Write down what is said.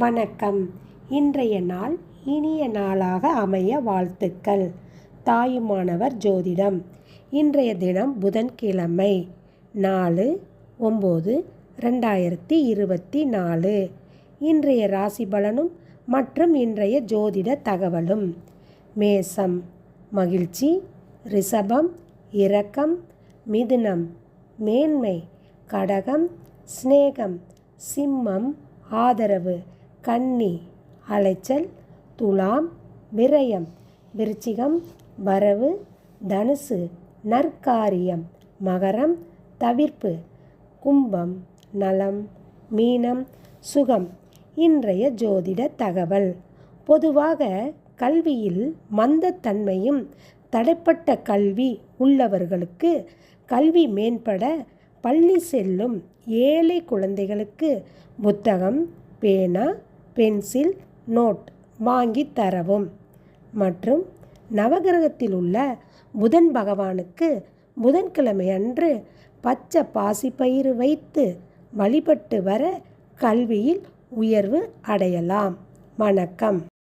வணக்கம். இன்றைய நாள் இனிய நாளாக அமைய வாழ்த்துக்கள். தாயுமானவர் ஜோதிடம். இன்றைய தினம் புதன்கிழமை. நாலு ஒம்பது ரெண்டாயிரத்தி இருபத்தி நாலு. இன்றைய ராசி பலனும் மற்றும் இன்றைய ஜோதிட தகவலும். மேசம் மகிழ்ச்சி ரிஷபம் இரக்கம் மிதுனம் மேன்மை கடகம் சிநேகம் சிம்மம் ஆதரவு கன்னி அலைச்சல் துலாம் விரயம் விருச்சிகம் வரவு தனுசு நற்காரியம் மகரம் தவிர்ப்பு கும்பம் நலம் மீனம் சுகம். இன்றைய ஜோதிட தகவல். பொதுவாக கல்வியில் மந்தத்தன்மையும் தடைப்பட்ட கல்வி உள்ளவர்களுக்கு கல்வி மேம்பட பள்ளி செல்லும் ஏழை குழந்தைகளுக்கு புத்தகம் பேனா பென்சில் நோட் வாங்கி தரவும். மற்றும் நவகிரகத்தில் உள்ள புதன் பகவானுக்கு புதன்கிழமை அன்று பச்சை பாசிப்பயிறு வைத்து வழிபட்டு வர கல்வியில் உயர்வு அடையலாம். வணக்கம்.